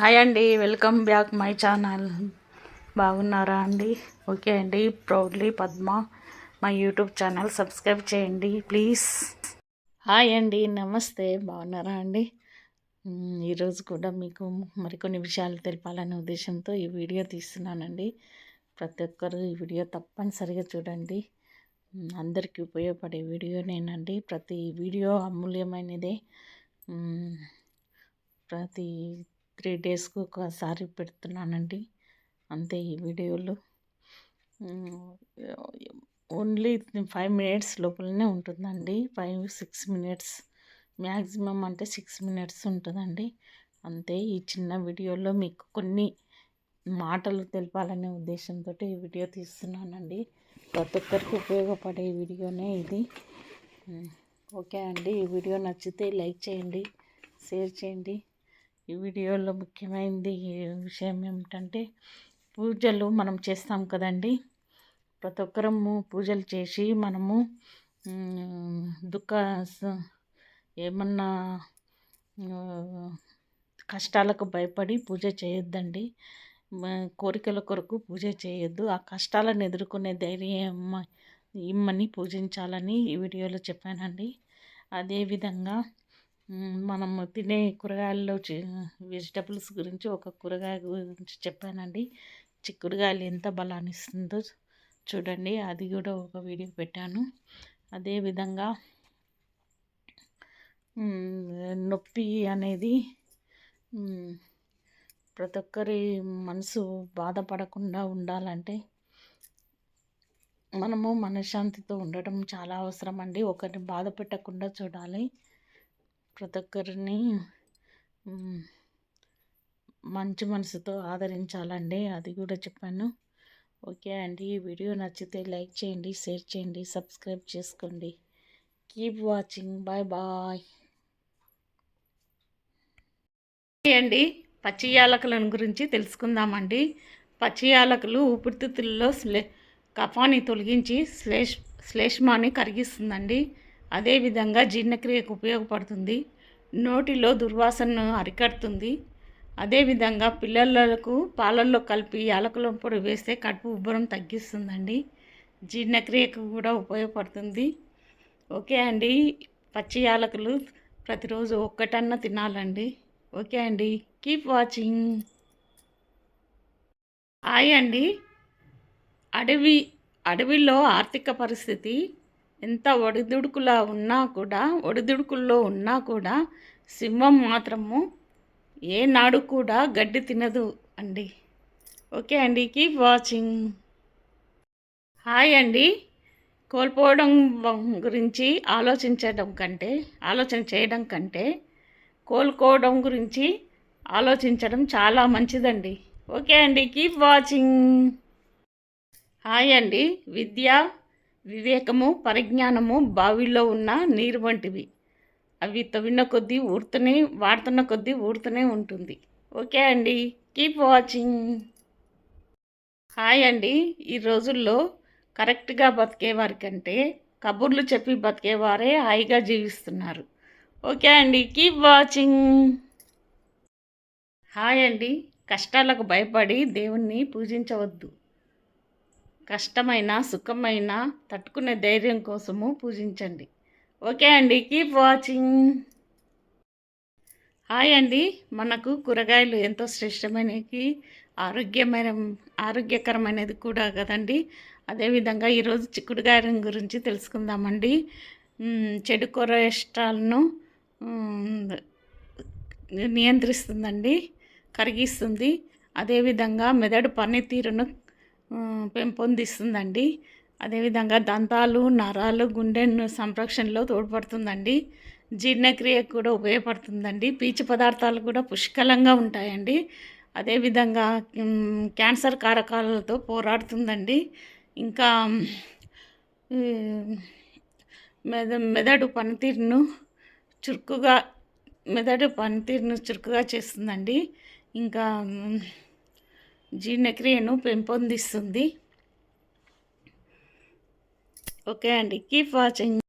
Hi అండి welcome back my channel. బాగున్నారా అండి? ఓకే అండి ప్రౌడ్లీ పద్మ మా యూట్యూబ్ ఛానల్ సబ్స్క్రైబ్ చేయండి ప్లీజ్. హాయ్ అండి నమస్తే బాగున్నారా అండి? ఈరోజు కూడా మీకు మరికొన్ని విషయాలు తెలపాలనే ఉద్దేశంతో ఈ వీడియో తీస్తున్నానండి. ప్రతి ఒక్కరు ఈ వీడియో తప్పనిసరిగా చూడండి. అందరికీ ఉపయోగపడే వీడియోనేనండి. ప్రతి వీడియో అమూల్యమైనదే. ప్రతి త్రీ డేస్కి ఒకసారి పెడుతున్నానండి. అంతే ఈ వీడియోలు. ఓన్లీ ఫైవ్ మినిట్స్ లోపలనే ఉంటుందండి. ఫైవ్ సిక్స్ మినిట్స్ మ్యాక్సిమం అంటే సిక్స్ మినిట్స్ ఉంటుందండి. అంతే ఈ చిన్న వీడియోలో మీకు కొన్ని మాటలు తెలపాలనే ఉద్దేశంతో ఈ వీడియో తీస్తున్నానండి. ప్రతి ఒక్కరికి ఉపయోగపడే వీడియోనే ఇది. ఓకే అండి. ఈ వీడియో నచ్చితే లైక్ చేయండి షేర్ చేయండి. ఈ వీడియోలో ముఖ్యమైనది విషయం ఏమిటంటే పూజలు మనం చేస్తాం కదండి. ప్రతి ఒక్కరము పూజలు చేసి మనము దుఃఖ స- ఏమన్నా కష్టాలకు భయపడి పూజ చేయొద్దండి. కోరికల కొరకు పూజ చేయొద్దు. ఆ కష్టాలను ఎదుర్కొనే ధైర్యం ఇమ్మని పూజించాలని ఈ వీడియోలో చెప్పానండి. అదేవిధంగా మనం తినే కూరగాయల్లో వెజిటబుల్స్ గురించి ఒక కూరగాయ గురించి చెప్పానండి. చిక్కుడుగాయలు ఎంత బలాన్ని ఇస్తుందో చూడండి. అది కూడా ఒక వీడియో పెట్టాను. అదేవిధంగా నొప్పి అనేది ప్రతి ఒక్కరి మనసు బాధపడకుండా ఉండాలంటే మనము మనశ్శాంతితో ఉండటం చాలా అవసరం అండి ఒకరిని బాధ పెట్టకుండా చూడాలి. ప్రతి ఒక్కరిని మంచి మనసుతో ఆదరించాలండి. అది కూడా చెప్పాను. ఓకే అండి. ఈ వీడియో నచ్చితే లైక్ చేయండి షేర్ చేయండి సబ్స్క్రైబ్ చేసుకోండి. Keep watching. Bye bye. అండి. పచ్చి యాలకులను గురించి తెలుసుకుందామండి. పచ్చి యాలకులు ఊపిరితిత్తుల్లో స్లే కఫాన్ని తొలగించి శ్లేష్ శ్లేష్మాన్ని కరిగిస్తుందండి. అదేవిధంగా జీర్ణక్రియకు ఉపయోగపడుతుంది. నోటిలో దుర్వాసనను అరికడుతుంది. అదేవిధంగా పిల్లలకు పాలల్లో కలిపి యాలకుల పొడి వేస్తే కడుపు ఉబ్బరం తగ్గిస్తుందండి. జీర్ణక్రియకు కూడా ఉపయోగపడుతుంది. ఓకే అండి. పచ్చి యాలకులు ప్రతిరోజు ఒక్కటన్నా తినాలండి. ఓకే అండి. Keep watching. హాయ్ అండి. అడవి అడవిలో ఆర్థిక పరిస్థితి ఎంత ఒడిదుడుకులా ఉన్నా కూడా ఒడిదుడుకుల్లో ఉన్నా కూడా సింహం మాత్రము ఏనాడు కూడా గడ్డి తినదు అండి. ఓకే అండి కీప్ వాచింగ్. హాయ్ అండి. కోల్పోవడం గురించి ఆలోచించడం కంటే ఆలోచన చేయడం కంటే కోలుకోవడం గురించి ఆలోచించడం చాలా మంచిదండి. ఓకే అండి కీప్ వాచింగ్. హాయ్ అండి విద్య వివేకము పరిజ్ఞానము బావిలో ఉన్న నీరు వంటివి. అవి తవ్విన కొద్దీ ఊరుతూనే వాడుతున్న కొద్దీ ఊరుతూనే ఉంటుంది. ఓకే అండి. కీప్ వాచింగ్ హాయ్ అండి. ఈ రోజుల్లో కరెక్ట్గా బతికేవారి కంటే కబుర్లు చెప్పి బతికేవారే హాయిగా జీవిస్తున్నారు. ఓకే అండి. కీప్ వాచింగ్ హాయ్ అండి. కష్టాలకు భయపడి దేవుణ్ణి పూజించవద్దు. కష్టమైన సుఖమైన తట్టుకునే ధైర్యం కోసము పూజించండి. ఓకే అండి కీప్ వాచింగ్. హాయ్ అండి మనకు కూరగాయలు ఎంతో శ్రేష్టమైనవి ఆరోగ్యమైన ఆరోగ్యకరమైనది కూడా కదండి. అదేవిధంగా ఈరోజు చిక్కుడుగాయ గురించి తెలుసుకుందామండి. చెడు కొలెస్ట్రాల్ను నియంత్రిస్తుందండి కరిగిస్తుంది. అదేవిధంగా మెదడు పనితీరును పెంపొందిస్తుందండి అదేవిధంగా దంతాలు నరాలు గుండె సంరక్షణలో తోడ్పడుతుందండి. జీర్ణక్రియకు కూడా ఉపయోగపడుతుందండి. పీచు పదార్థాలు కూడా పుష్కలంగా ఉంటాయండి. అదేవిధంగా క్యాన్సర్ కారకాలతో పోరాడుతుందండి. ఇంకా మెద మెదడు పనితీరును చురుకుగా మెదడు పనితీరును చురుకుగా చేస్తుందండి. ఇంకా జీర్ణక్రియను పెంపొందిస్తుంది. ఓకే అండి. Keep watching.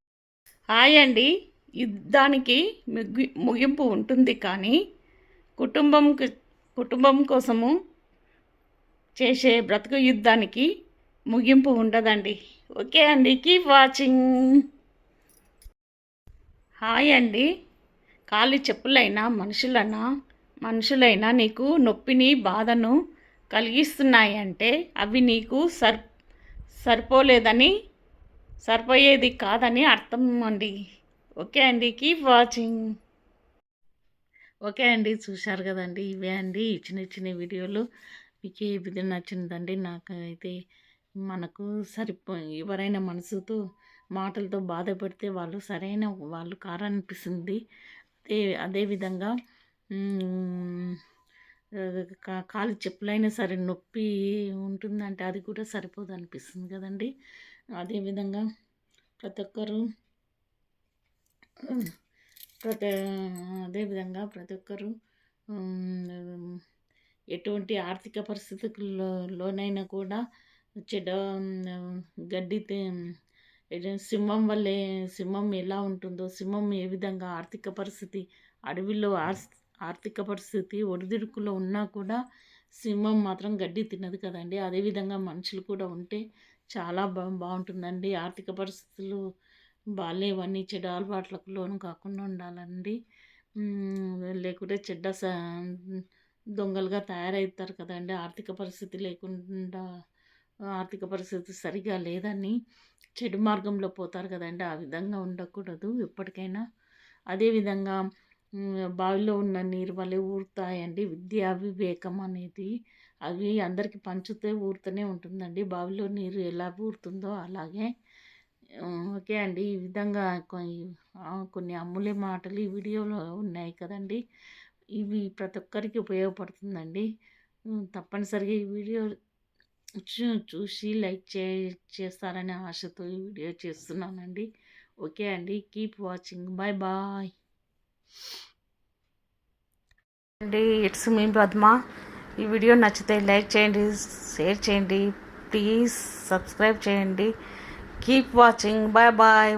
హాయ్ అండి. యుద్ధానికి ముగి ముగింపు ఉంటుంది కానీ కుటుంబం కుటుంబం కోసము చేసే బ్రతుకు యుద్ధానికి ముగింపు ఉండదండి. ఓకే అండి. Keep watching. హాయ్ అండి. కాలి చెప్పులైనా మనుషులైనా మనుషులైనా నీకు నొప్పిని బాధను కలిగిస్తున్నాయి అంటే అవి నీకు సర్ సరిపోలేదని సరిపోయేది కాదని అర్థం అండి. ఓకే అండి కీప్ వాచింగ్. ఓకే అండి చూశారు కదండి ఇవే అండి చిన్న చిన్న వీడియోలు. మీకు ఏ విధంగా నచ్చిందండి నాకు అయితే మనకు సరిపో ఎవరైనా మనసుతో మాటలతో బాధపడితే వాళ్ళు సరైన వాళ్ళు కారనిపిస్తుంది. అదే అదేవిధంగా కాలు చెప్పులైనా సరే నొప్పి ఉంటుందంటే అది కూడా సరిపోదు అనిపిస్తుంది కదండి అదేవిధంగా ప్రతి ఒక్కరు ప్రతి అదేవిధంగా ప్రతి ఒక్కరు ఎటువంటి ఆర్థిక పరిస్థితుల్లో లోనైనా కూడా చెడ గడ్డి సింహం వల్లే సింహం ఎలా ఉంటుందో సింహం ఏ విధంగా ఆర్థిక పరిస్థితి అడవిలో ఆస్- ఆర్థిక పరిస్థితి ఒడిదుడుకులో ఉన్నా కూడా సింహం మాత్రం గడ్డి తినదు కదండి. అదేవిధంగా మనుషులు కూడా ఉంటే చాలా బా బాగుంటుందండి. ఆర్థిక పరిస్థితులు బాగాలేవన్నీ చెడు అలవాట్లకు లోను కాకుండా ఉండాలండి. లేకుంటే చెడ్డ స దొంగలుగా తయారవుతారు కదండి. ఆర్థిక పరిస్థితి లేకుండా ఆర్థిక పరిస్థితి సరిగా లేదని చెడు మార్గంలో పోతారు కదండి. ఆ విధంగా ఉండకూడదు ఎప్పటికైనా. అదేవిధంగా బావిలో ఉన్న నీరు వల్లే ఊరుతాయండి. విద్యా వివేకం అనేది అవి అందరికీ పంచితే ఊరుతూనే ఉంటుందండి. బావిలో నీరు ఎలా ఊరుతుందో అలాగే. ఓకే అండి. ఈ విధంగా కొన్ని కొన్ని అమ్ములే మాటలు ఈ వీడియోలో ఉన్నాయి కదండి. ఇవి ప్రతి ఒక్కరికి ఉపయోగపడుతుందండి. తప్పనిసరిగా ఈ వీడియో చూ చూసి లైక్ చే చేస్తారనే ఆశతో ఈ వీడియో చేస్తున్నానండి. ఓకే అండి. Keep watching. Bye bye. అండి ఇట్స్ మీ పద్మ. ఈ వీడియో నచ్చితే లైక్ చేయండి షేర్ చేయండి. ప్లీజ్ సబ్స్క్రైబ్ చేయండి. Keep watching. Bye bye.